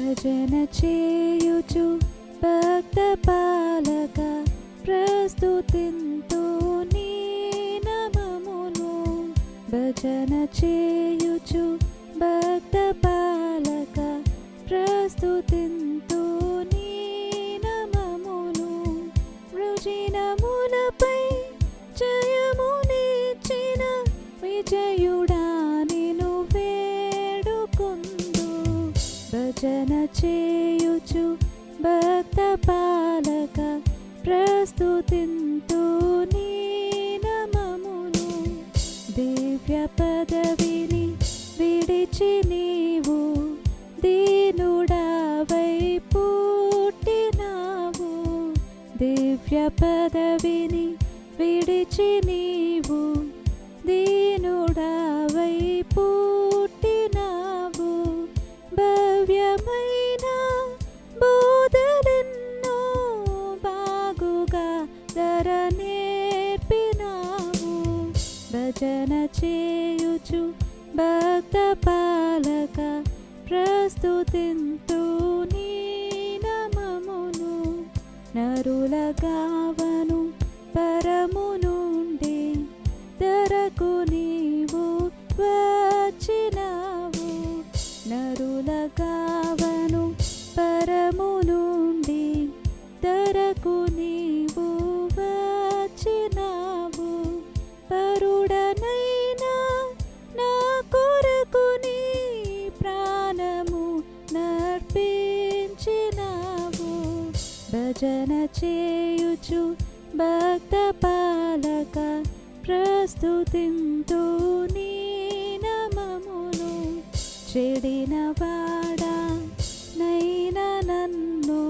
భజన చేయుచు భక్త పాలక ప్రస్తుతింతు నీ నమమును. భజన చేయుచు భక్త పాలక ప్రస్తుతింతు భజన చేయుచు భక్త పాలక ప్రస్తుతింతు నీ నమమును. దివ్య పదవిని విడిచి నీవు దీనుడావై పుట్టినావు. దివ్య పదవిని విడిచి నీవు దీనుడావై పూ ప్రస్తుతింతు నీ నమమును నరుల గావను పరము నుండి ధరకు నీవు వచ్చినావు. నరుల గావను పరము నుండి ధరకు నీవు చేయుచు భక్త పాలక ప్రస్తుతింతు నీ నమమును చెడిన వాడా నైనా నన్ను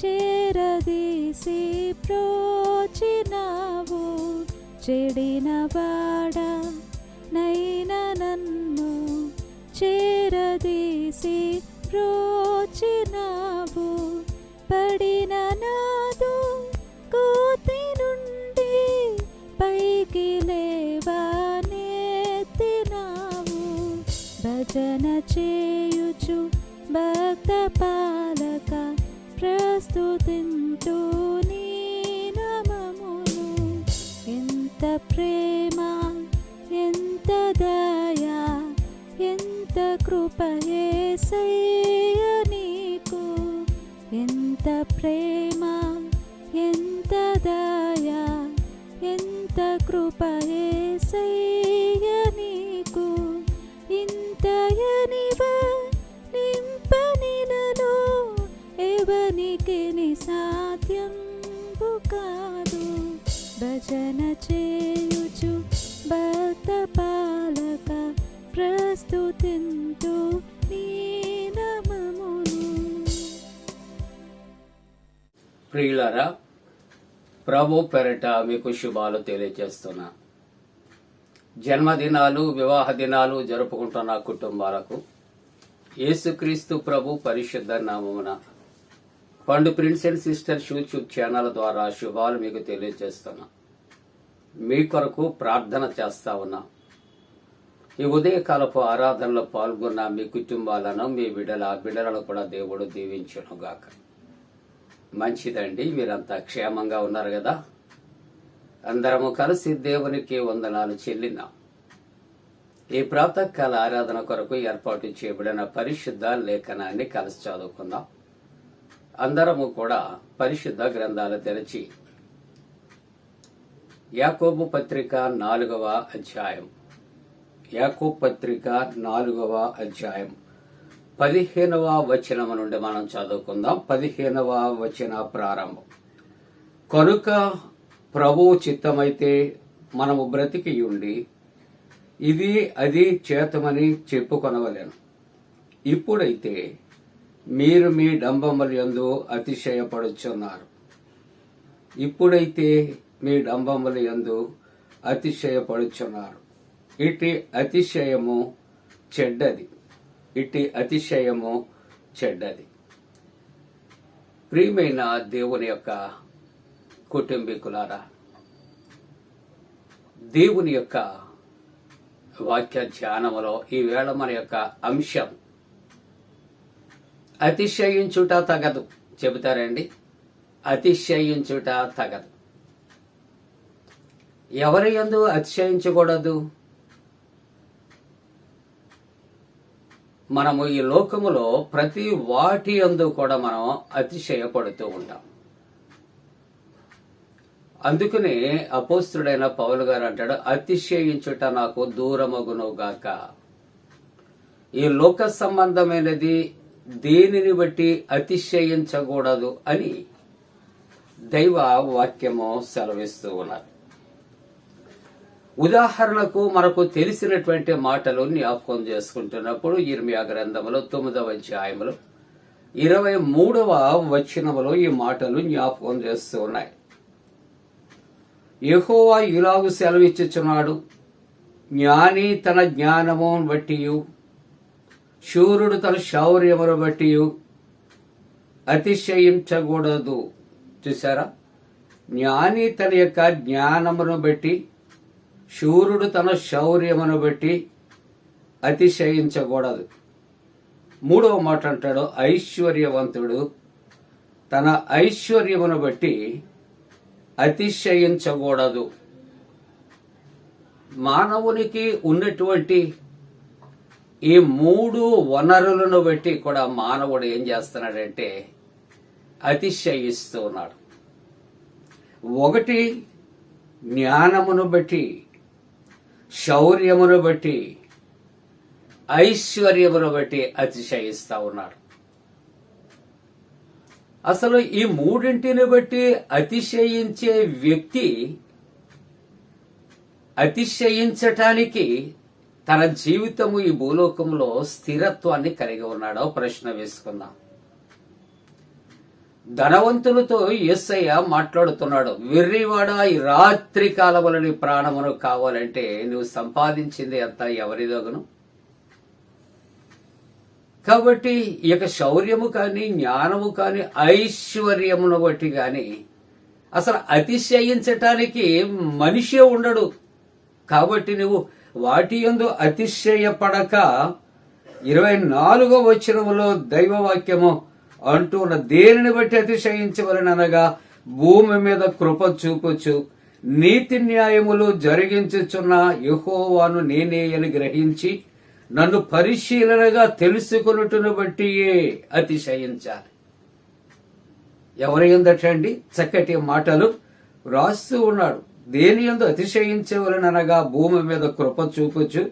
చేరదీసి ప్రోచినావు. చెడిన వాడా నైనా నన్ను చేరదీసి ప్రోచినావు. పడిన నా చేయుచు భక్త పాలక ప్రస్తుతింతు నీ నమమును. ఎంత ప్రేమ ఎంత దయా ఎంత కృపయే యేసయ్య నీకు. ఎంత ప్రేమ ఎంత దయా ఎంత కృపయే యేసయ్య ఇంతయనివ నింపనిలలో ఎవనికి సాధ్యం కాదు. భజన చేయుచు భక్త పాలక ప్రస్తుతింతు నీ నమమును. ప్రియులారా ప్రభు పెరట మీకు శుభాలు తెలియజేస్తున్నా. జన్మదినాలు వివాహ దినాలు జరుపుకుంటున్న కుటుంబాలకు యేసుక్రీస్తు ప్రభు పరిశుద్ధ నామమున Pandu prince and sister YouTube channel ద్వారా శుభాలు మీకు తెలియజేస్తున్నా. మీ కొరకు ప్రార్థన చేస్తా ఉన్నా. ఈ ఉదయకాలపు ఆరాధనలో పాల్గొన్న మీ కుటుంబాలను మీ బిడ్డల బిడ్డలను కూడా దేవుడు దీవించునుగాక. మంచిదండి మీరంతా క్షేమంగా ఉన్నారు కదా? అందరము కలిసి దేవునికి వందనాలు చెల్లిందాం ఈ ప్రాతకాల ఆరాధన కొరకు ఏర్పాటు చేయబడిన పరిశుద్ధ లేఖనాన్ని కలిసి చదువుకుందాం. అందరము కూడా పరిశుద్ధ గ్రంథాలు తెరచి యాకోబు పత్రిక నాలుగవ అధ్యాయం. యాకోబు పత్రిక నాలుగవ అధ్యాయం. పదిహేనవ వచనం నుండి మనం చదువుకుందాం. పదిహేనవ వచన ప్రారంభం. కనుక ప్రభు చిత్తమైతే మనము బ్రతికి ఉండి ఇది అది చేతమని చెప్పుకొనవలేను. ఇప్పుడైతే మీరు మీ డంబములు యందు అతిశయపడుచున్నారు. ఇప్పుడైతే మీ డంబములు యందు అతిశయపడుచున్నారు. ఇటు అతిశయము చెడ్డది. ఇటు అతిశయము చెడ్డది. ప్రియమైన దేవుని యొక్క కుటుంబీకులారా దేవుని యొక్క వాక్య ధ్యానములో ఈవేళ మన యొక్క అంశం అతిశయించుట తగదు. చెబుతారండి అతిశయించుట తగదు. ఎవరి యందు అతిశయించకూడదు? మనము ఈ లోకములో ప్రతి వాటి యందు కూడా మనం అతిశయపడుతూ ఉంటాం. అందుకనే అపోస్తుడైన పౌలు గారు అంటాడు అతిశయించుట నాకు దూరమగును గాక. ఈ లోక సంబంధమైనది దేనిని బట్టి అతిశయించకూడదు అని దైవ వాక్యము సెలవిస్తూ ఉన్నారు ఉదాహరణకు మనకు తెలిసినటువంటి మాటలు జ్ఞాపకం చేసుకుంటున్నప్పుడు ఇర్మియా గ్రంథములో తొమ్మిదవ అధ్యాయములు ఇరవై మూడవ వచనములో ఈ మాటలు జ్ఞాపకం చేస్తూ ఉన్నాయి. యహోవా ఇలాగు సెలవిచ్చుచున్నాడు జ్ఞాని తన జ్ఞానమును బట్టి శూరుడు తన శౌర్యమును బట్టి అతిశయించకూడదు. చూసారా జ్ఞాని తన యొక్క జ్ఞానమును బట్టి శూరుడు తన శౌర్యమును బట్టి అతిశయించకూడదు. మూడవ మాట అంటాడు ఐశ్వర్యవంతుడు తన ఐశ్వర్యమును బట్టి అతిశయించకూడదు. మానవునికి ఉన్నటువంటి ఈ మూడు వనరులను బట్టి కూడా మానవుడు ఏం చేస్తున్నాడంటే అతిశయిస్తూ ఉన్నాడు. ఒకటి జ్ఞానమును బట్టి శౌర్యమును బట్టి ఐశ్వర్యమును బట్టి అతిశయిస్తూ ఉన్నాడు. అసలు ఈ మూడింటిని బట్టి అతిశయించే వ్యక్తి అతిశయించటానికి తన జీవితము ఈ భూలోకంలో స్థిరత్వాన్ని కలిగి ఉన్నాడో ప్రశ్న వేసుకుందాం. ధనవంతులతో యేసయ్య మాట్లాడుతున్నాడు వెర్రివాడ ఈ రాత్రి కాలములని ప్రాణమును కావాలంటే నువ్వు సంపాదించింది అంతా ఎవరిదోగను? కాబట్టి ఈ యొక్క శౌర్యము కానీ జ్ఞానము కానీ ఐశ్వర్యమును బట్టి కానీ అసలు అతిశయించటానికి మనిషే ఉండడు. కాబట్టి నువ్వు వాటి యందు అతిశయపడక ఇరవై నాలుగో వచనములో దైవవాక్యము అంటున్న దేనిని బట్టి అతిశయించవలనగా భూమి మీద కృప చూపుచు నీతి న్యాయములు జరిగించుచున్న యుహోవాను నేనే అని గ్రహించి నన్ను పరిశీలనగా తెలుసుకున్నట్టును బట్టియే అతిశయించాలి. ఎవరి ఎందటండి చక్కటి మాటలు రాస్తూ ఉన్నాడు. దేని ఎందు అతిశయించవలనగా భూమి మీద కృప చూపుచు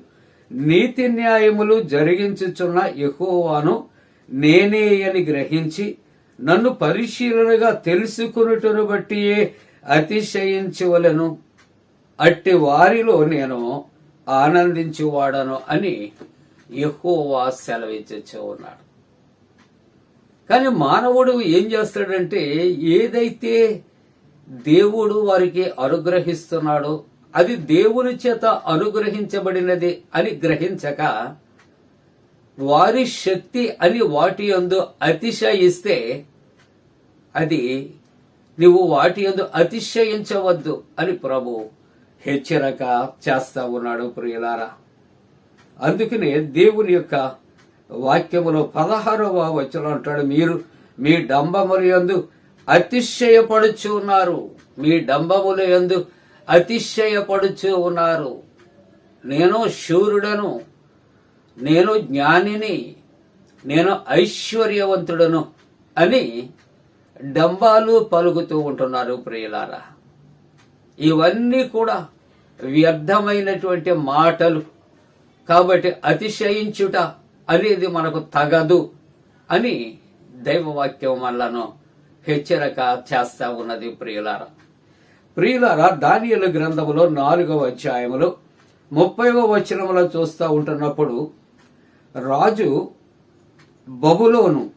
నీతి న్యాయములు జరిగించుచున్న యెహోవాను నేనే అని గ్రహించి నన్ను పరిశీలనగా తెలుసుకున్నట్టును బట్టియే అతిశయించవలను. అట్టి వారిలో నేను ఆనందించువాడను అని యెహోవా సెలవిచ్చు ఉన్నాడు. కానీ మానవుడు ఏం చేస్తాడంటే ఏదైతే దేవుడు వారికి అనుగ్రహిస్తున్నాడో అది దేవుని చేత అనుగ్రహించబడినది అని గ్రహించక వారి శక్తి అని వాటి యందు అతిశయిస్తే అది నువ్వు వాటి యందు అతిశయించవద్దు అని ప్రభు హెచ్చరిక చేస్తా ఉన్నాడు ప్రియులారా. అందుకనే దేవుని యొక్క వాక్యములో పదహారవ వచనం అంటాడు మీరు మీ డంబములు యందు అతిశయపడుచు ఉన్నారు. మీ డంబముల యందు అతిశయపడుచు ఉన్నారు. నేను శూరుడను నేను జ్ఞానిని నేను ఐశ్వర్యవంతుడను అని డంబాలు పలుకుతూ ఉంటున్నారు ప్రియులారా. ఇవన్నీ కూడా వ్యర్థమైనటువంటి మాటలు. కాబట్టి అతిశయించుట అనేది మనకు తగదు అని దైవవాక్యం మనలను హెచ్చరిక చేస్తా ఉన్నది ప్రియులారా. ప్రియులారా దానియలు గ్రంథములో నాలుగవ అధ్యాయములో ముప్పైవ వచనములో చూస్తూ ఉంటున్నప్పుడు రాజు బబులోను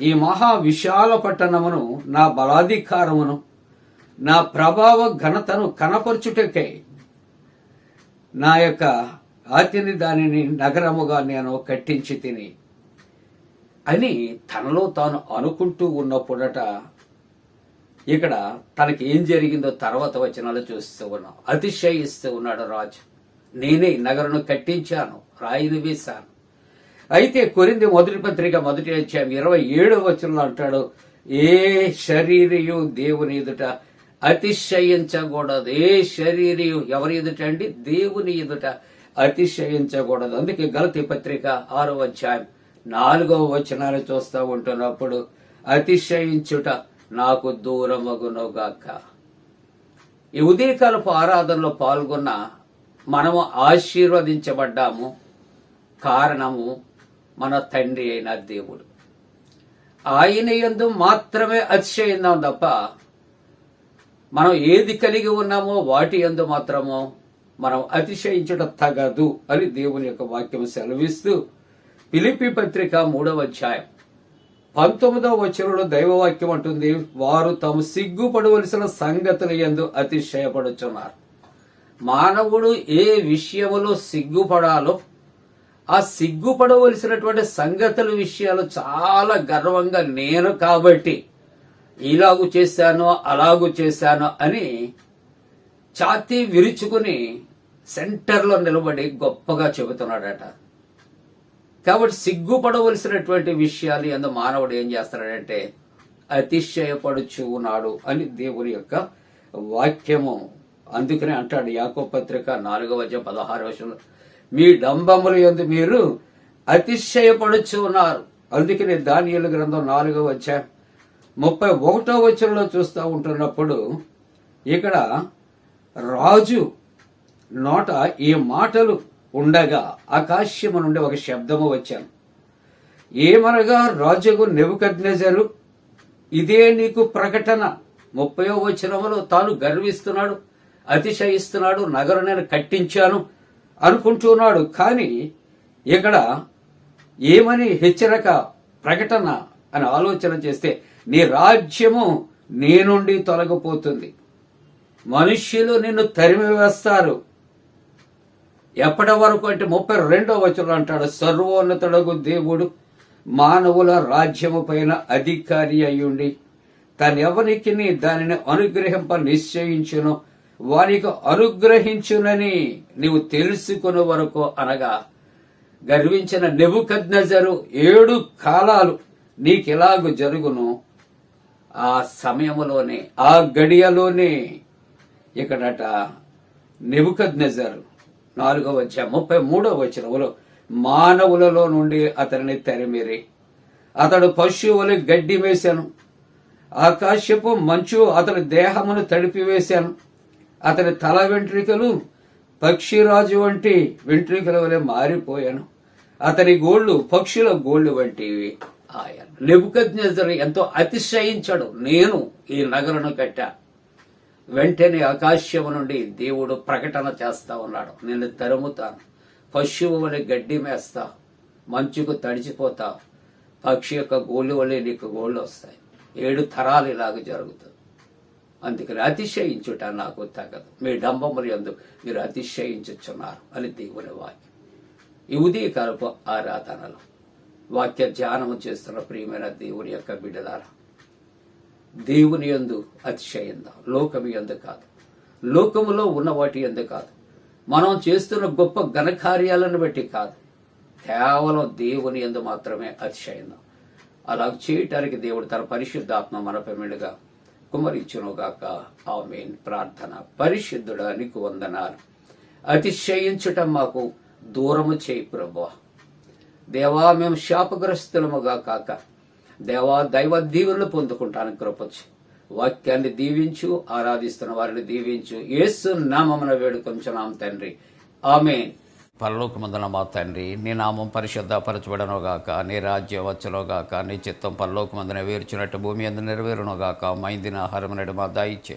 ఈ మహా విశాల పట్టణమును నా బలాధికారమును నా ప్రభావ ఘనతను కనపరుచుటకే. నా యొక్క ఆతిని దానిని నగరముగా నేను కట్టించి తిని అని తనలో తాను అనుకుంటూ ఉన్నప్పుడట ఇక్కడ తనకి ఏం జరిగిందో తర్వాత వచనాలు చూస్తూ ఉన్నాం. అతిశయిస్తూ ఉన్నాడు రాజు. నేనే నగరను కట్టించాను రాయిని వేశాను. అయితే కొరింది మొదటి పత్రిక మొదటి అధ్యాయం ఇరవై ఏడవ వచనంలో అంటాడు ఏ శరీరయు దేవుని ఎదుట అతిశయించకూడదు. ఏ శరీరయు ఎవరి ఎదుట అండి? దేవుని ఎదుట అతిశయించకూడదు. అందుకే గలతి పత్రిక ఆరో అధ్యాయం నాలుగవ వచనాలు చూస్తూ ఉంటున్నప్పుడు అతిశయించుట నాకు దూరమగునుగాక ఈ ఉదయకాలపు ఆరాధనలో పాల్గొన్న మనము ఆశీర్వదించబడ్డాము. కారణము మన తండ్రి అయిన దేవుడు. ఆయన యందు మాత్రమే అతిశయిందాం తప్ప మనం ఏది కలిగి ఉన్నామో వాటి ఎందు మాత్రమో మనం అతిశయించడం తగదు అని దేవుని యొక్క వాక్యం సెలవిస్తూ పిలిపి పత్రిక మూడవ అధ్యాయం. పంతొమ్మిదవ వచనంలో దైవవాక్యం అంటుంది వారు తాము సిగ్గుపడవలసిన సంగతులు ఎందు అతిశయపడుచున్నారు. మానవుడు ఏ విషయములో సిగ్గుపడాలో ఆ సిగ్గుపడవలసినటువంటి సంగతుల విషయాలు చాలా గర్వంగా నేను కాబట్టి ఇలాగు చేశాను అలాగు చేశాను అని ఛాతీ విరుచుకుని సెంటర్లో నిలబడి గొప్పగా చెబుతున్నాడట. కాబట్టి సిగ్గుపడవలసినటువంటి విషయాలు ఎందు మానవుడు ఏం చేస్తాడంటే అతిశయపడుచు ఉన్నాడు అని దేవుని యొక్క వాక్యము. అందుకనే అంటాడు యాకో పత్రిక నాలుగవ పదహారు వర్షంలో మీ డంబములు ఎందు మీరు అతిశయపడుచు ఉన్నారు. అందుకనే దానియలు గ్రంథం నాలుగవ అధ్యాయం ముప్పై ఒకటో వచనంలో చూస్తూ ఉంటున్నప్పుడు ఇక్కడ రాజు నోట ఈ మాటలు ఉండగా ఆకాశము నుండి ఒక శబ్దము వచ్చాను. ఏమనగా రాజుకు నెబుకద్నెజరు ఇదే నీకు ప్రకటన. ముప్పయో వచనములో తాను గర్విస్తున్నాడు అతిశయిస్తున్నాడు నగరం నేను కట్టించాను అనుకుంటున్నాడు. కానీ ఇక్కడ ఏమని హెచ్చరిక ప్రకటన అని ఆలోచన చేస్తే నీ రాజ్యము నీ నుండి తొలగిపోతుంది. మనుష్యులు నిన్ను తరిమి వేస్తారు. ఎప్పటి వరకు అంటే ముప్పై రెండో వచనం అంటాడు సర్వోన్నతుడగు దేవుడు మానవుల రాజ్యము పైన అధికారి అయ్యుండి తనెవరికి దానిని అనుగ్రహింప నిశ్చయించును వానికి అనుగ్రహించునని నీవు తెలుసుకునే వరకు అనగా గర్వించిన నెబుకద్నజరు ఏడు కాలాలు నీకెలాగు జరుగును ఆ సమయంలోనే ఆ గడియలోనే ఇక్కడట నెబుకద్నెజరు నాలుగవ వచ్చా ముప్పై మూడవ వచనంలో మానవులలో నుండి అతనిని తెరమీరి. అతడు పశువులు గడ్డి వేశాను. ఆకాశపు మంచు అతని దేహమును తడిపివేశాను. అతని తల వెంట్రికలు పక్షిరాజు వంటి వెంట్రికల వలె మారిపోయాను. అతని గోళ్ళు పక్షుల గోళ్ళు వంటివి. ఆయన ఎంతో అతిశయించాడు. నేను ఈ నగరను కట్టా. వెంటనే ఆకాశము నుండి దేవుడు ప్రకటన చేస్తా ఉన్నాడు. నిన్ను తరుముతాను. పశువు వలె గడ్డి మేస్తా. మంచుకు తడిచిపోతా. పక్షి యొక్క గోళ్ళు వలె నీకు గోళ్ళు వస్తాయి ఏడు తరాలు ఇలాగ జరుగుతుంది అందుకని అతిశయించుట నాకు తగదు. మీ డంబములు ఎందు మీరు అతిశయించుచున్నారు అని దేవుని వాక్యం. ఈ ఉదయకాలపు ఆరాధనలు. వాక్య ధ్యానము చేస్తున్న ప్రియమైన దేవుని యొక్క బిడ్డలారా దేవుని యందు అతిశయందా లోకము ఎందు కాదు. లోకములో ఉన్న వాటి ఎందు కాదు. మనం చేస్తున్న గొప్ప ఘనకార్యాలను బట్టి కాదు. కేవలం దేవుని ఎందు మాత్రమే అతిశయందా అలా చేయటానికి దేవుడు తన పరిశుద్ధాత్మ మన పెమిడిగా కుమరించునుగాక. ఆమెన్. ప్రార్థన. పరిశుద్ధుడా నీకు వందనాలు. అతిశయించటం మాకు దూరము చేయి ప్రభా దేవా మేము శాపగ్రస్తులముగా కాక. దేవా దైవ దీవెనలు పొందుకుంటానికి కృపచ్చు. వాక్యాన్ని దీవించు ఆరాధిస్తున్న వారిని దీవించు. యేసు నామమున వేడుకొంచున్నాం తండ్రి. ఆమె పరలోకమందున మా తండ్రి నీ నామం పరిశుద్ధపరచబడనుగాక నీ రాజ్యం వచ్చునుగాక నీ చిత్తం పరలోకమందున వేర్చినట్టు భూమి అందు నెరవేరునుగాక మైందిన ఆహారం నడు మా దాయిచ్చే